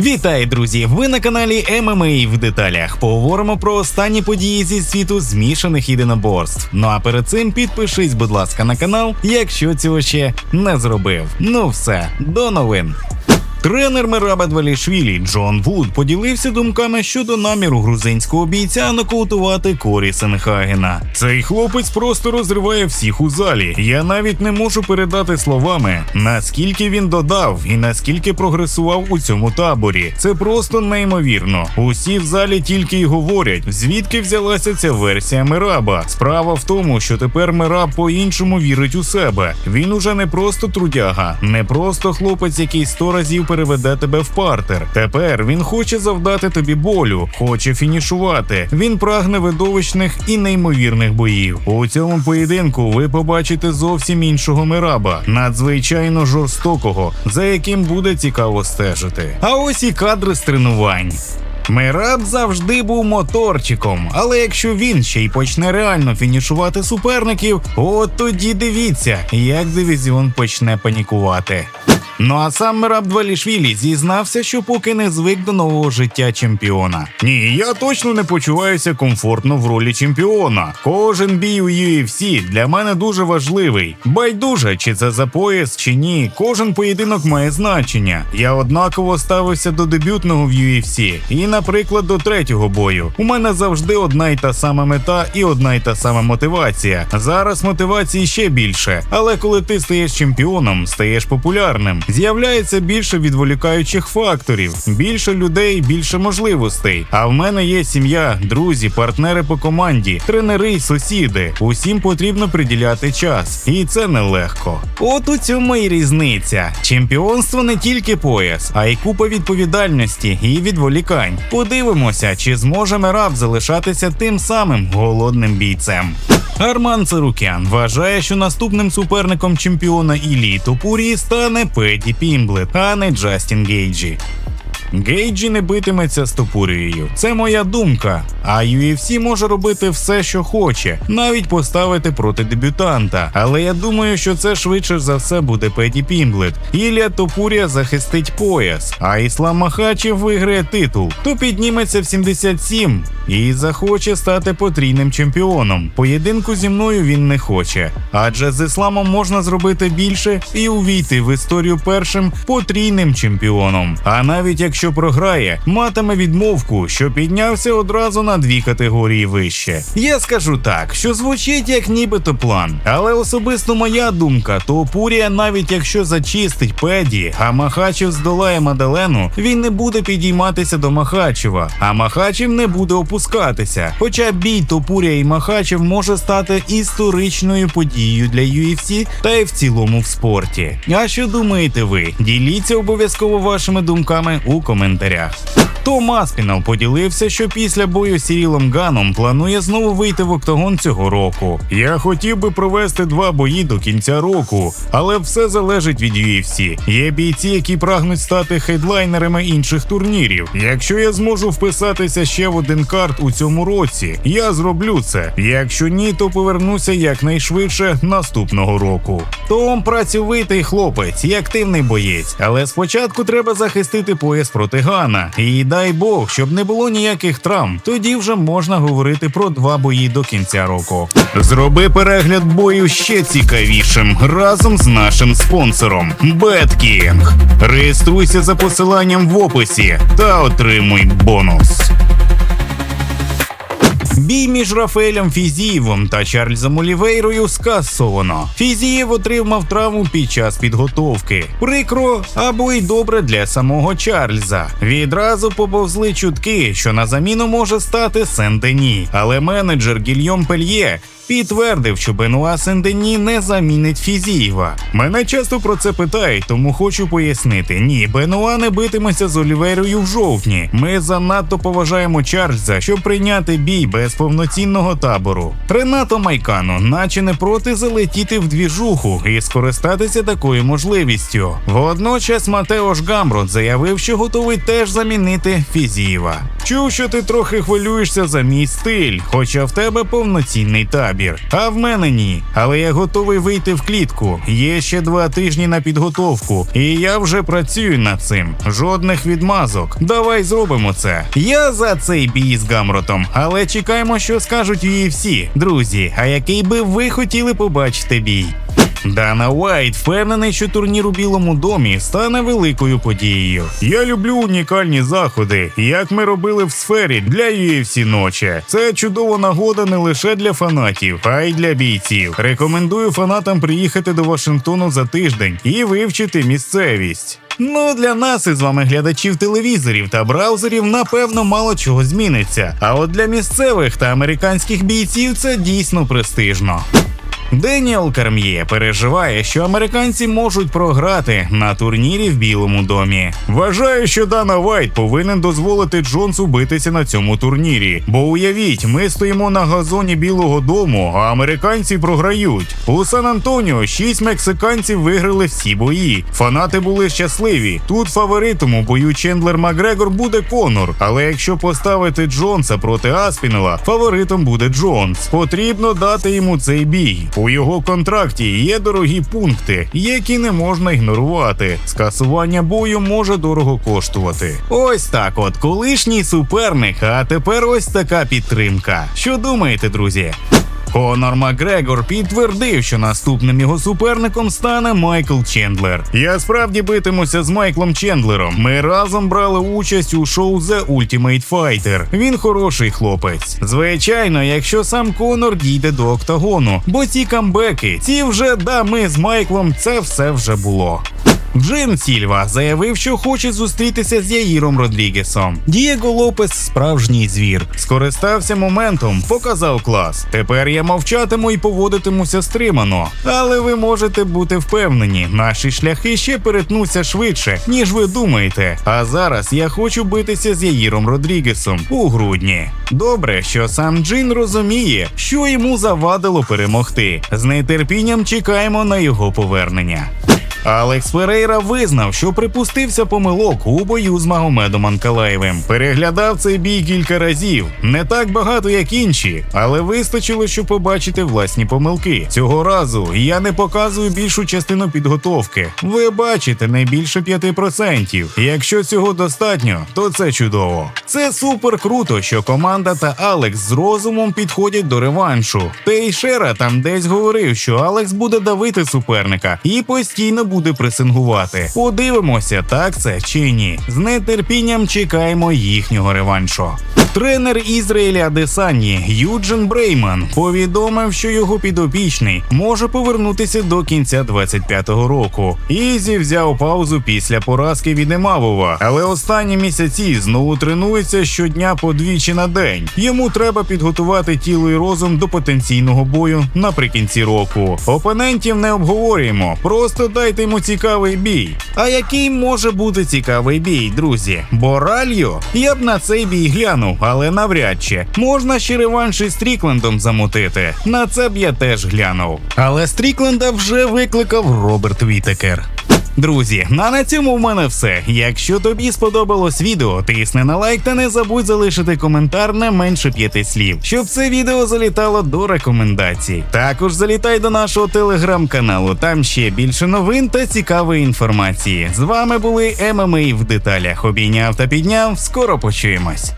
Вітаю, друзі! Ви на каналі ММА в деталях. Поговоримо про останні події зі світу змішаних єдиноборств. Ну а перед цим підпишись, будь ласка, на канал, якщо цього ще не зробив. Ну все, до новин. Тренер Мераба Двалішвілі Джон Вуд поділився думками щодо наміру грузинського бійця нокаутувати Корі Сенхагена. Цей хлопець просто розриває всіх у залі. Я навіть не можу передати словами, наскільки він додав і наскільки прогресував у цьому таборі. Це просто неймовірно. Усі в залі тільки й говорять, звідки взялася ця версія Мераба. Справа в тому, що тепер Мераб по-іншому вірить у себе. Він уже не просто трудяга, не просто хлопець, який сто разів переведе тебе в партер. Тепер він хоче завдати тобі болю, хоче фінішувати. Він прагне видовищних і неймовірних боїв. У цьому поєдинку ви побачите зовсім іншого мираба, надзвичайно жорстокого, за яким буде цікаво стежити. А ось і кадри з тренувань. Мираб завжди був моторчиком, але якщо він ще й почне реально фінішувати суперників, от тоді дивіться, як дивізіон почне панікувати. Ну а сам Мераб Двалішвілі зізнався, що поки не звик до нового життя чемпіона. Ні, я точно не почуваюся комфортно в ролі чемпіона. Кожен бій у UFC для мене дуже важливий. Байдуже, чи це за пояс, чи ні. Кожен поєдинок має значення. Я однаково ставився до дебютного в UFC і, наприклад, до третього бою. У мене завжди одна й та сама мета і одна й та сама мотивація. Зараз мотивації ще більше, але коли ти стаєш чемпіоном, стаєш популярним. З'являється більше відволікаючих факторів, більше людей, більше можливостей. А в мене є сім'я, друзі, партнери по команді, тренери й сусіди. Усім потрібно приділяти час, і це нелегко. От у цьому і різниця. Чемпіонство не тільки пояс, а й купа відповідальності і відволікань. Подивимося, чи зможе Мераб залишатися тим самим голодним бійцем. Арман Цирукян вважає, що наступним суперником чемпіона Іллі Топурії стане Педі Пімблет, а не Джастін Гейджі. Гейджі не битиметься з Топурією. Це моя думка. А UFC може робити все, що хоче, навіть поставити проти дебютанта. Але я думаю, що це швидше за все буде Педі Пімблет. Ілля Топурія захистить пояс, а Іслам Махачев виграє титул. То підніметься в 77 і захоче стати потрійним чемпіоном. Поєдинку зі мною він не хоче, адже з ісламом можна зробити більше і увійти в історію першим потрійним чемпіоном. А навіть якщо програє, матиме відмовку, що піднявся одразу на дві категорії вище. Я скажу так, що звучить як нібито план, але особисто моя думка, то Пурія, навіть якщо зачистить педі, а Махачев здолає Мадалену, він не буде підійматися до Махачева, а Махачев не буде опускатися. Хоча бій Топуря і Махачев може стати історичною подією для UFC та й в цілому в спорті. А що думаєте ви? Діліться обов'язково вашими думками у коментарях коментарях. Том Аспінал поділився, що після бою з Сірілом Ганом планує знову вийти в октагон цього року. Я хотів би провести два бої до кінця року, але все залежить від UFC. Є бійці, які прагнуть стати хедлайнерами інших турнірів. Якщо я зможу вписатися ще в один карт у цьому році, я зроблю це. Якщо ні, то повернуся якнайшвидше наступного року. Том працьовитий хлопець і активний боєць, але спочатку треба захистити пояс проти Гана. І дай Бог, щоб не було ніяких травм. Тоді вже можна говорити про два бої до кінця року. Зроби перегляд бою ще цікавішим разом з нашим спонсором BetKing. Реєструйся за посиланням в описі та отримуй бонус. Бій між Рафаелем Фізієвим та Чарльзом Олівейрою скасовано. Фізієв отримав травму під час підготовки. Прикро або й добре для самого Чарльза. Відразу поповзли чутки, що на заміну може стати Сен-Дені, але менеджер Гільйом Пельє підтвердив, що Бенуа Сен-Дені не замінить Фізієва. Мене часто про це питають, тому хочу пояснити: ні, Бенуа не битиметься з Оліверою в жовтні. Ми занадто поважаємо Чарльза, щоб прийняти бій без повноцінного табору. Ренато Майкано, наче не проти залетіти в двіжуху і скористатися такою можливістю. Водночас Матеош Гамрот заявив, що готовий теж замінити Фізієва. Чув, що ти трохи хвилюєшся за мій стиль, хоча в тебе повноцінний табір. А в мене ні. Але я готовий вийти в клітку. Є ще два тижні на підготовку, і я вже працюю над цим. Жодних відмазок. Давай зробимо це. Я за цей бій з Гамротом, але чекаємо, що скажуть її всі. Друзі, а який би ви хотіли побачити бій? Дана Уайт впевнений, що турнір у Білому домі стане великою подією. Я люблю унікальні заходи, як ми робили в сфері для UFC ночі. Це чудова нагода не лише для фанатів, а й для бійців. Рекомендую фанатам приїхати до Вашингтону за тиждень і вивчити місцевість. Ну, для нас із вами глядачів телевізорів та браузерів, напевно, мало чого зміниться. А от для місцевих та американських бійців це дійсно престижно. Деніел Карм'є переживає, що американці можуть програти на турнірі в Білому домі. Вважаю, що Дана Вайт повинен дозволити Джонсу битися на цьому турнірі. Бо уявіть, ми стоїмо на газоні Білого Дому, а американці програють. У Сан Антоніо шість мексиканців виграли всі бої. Фанати були щасливі. Тут фаворитом у бою Чендлер Макгрегор буде Конор. Але якщо поставити Джонса проти Аспінела, фаворитом буде Джонс. Потрібно дати йому цей бій. У його контракті є дорогі пункти, які не можна ігнорувати. Скасування бою може дорого коштувати. Ось так, от колишній суперник, а тепер ось така підтримка. Що думаєте, друзі? Конор Макгрегор підтвердив, що наступним його суперником стане Майкл Чендлер. Я справді битимуся з Майклом Чендлером. Ми разом брали участь у шоу The Ultimate Fighter. Він хороший хлопець. Звичайно, якщо сам Конор дійде до октагону, бо ці камбеки, ці вже да, ми з Майклом, це все вже було. Джим Сільва заявив, що хоче зустрітися з Яїром Родрігесом. Дієго Лопес справжній звір. Скористався моментом, показав клас. Тепер я мовчатиму і поводитимуся стримано. Але ви можете бути впевнені, наші шляхи ще перетнуться швидше, ніж ви думаєте. А зараз я хочу битися з Яїром Родрігесом у грудні. Добре, що сам Джин розуміє, що йому завадило перемогти. З нетерпінням чекаємо на його повернення. Алекс Ферейра визнав, що припустився помилок у бою з Магомедом Анкалаєвим. Переглядав цей бій кілька разів, не так багато, як інші, але вистачило, щоб побачити власні помилки. Цього разу я не показую більшу частину підготовки. Ви бачите не більше 5%. Якщо цього достатньо, то це чудово. Це супер круто, що команда та Алекс з розумом підходять до реваншу. Тейшера там десь говорив, що Алекс буде давити суперника і постійно буде пресингувати. Подивимося, так це чи ні. З нетерпінням чекаємо їхнього реваншу. Тренер Ізраїля Адесані Юджин Брейман повідомив, що його підопічний може повернутися до кінця 25-го року. Ізі взяв паузу після поразки від Емавова, але останні місяці знову тренується щодня по двічі на день. Йому треба підготувати тіло і розум до потенційного бою наприкінці року. Опонентів не обговорюємо, просто дайте йому цікавий бій. А який може бути цікавий бій, друзі? Боральо? Я б на цей бій глянув, але навряд чи можна ще реванш із Стріклендом замутити. На це б я теж глянув. Але Стрікленда вже викликав Роберт Вітекер. Друзі, а на цьому в мене все. Якщо тобі сподобалось відео, тисни на лайк та не забудь залишити коментар не менше п'яти слів, щоб це відео залітало до рекомендацій. Також залітай до нашого телеграм-каналу, там ще більше новин та цікавої інформації. З вами були ММА в деталях. Обійняв та підняв. Скоро почуємось.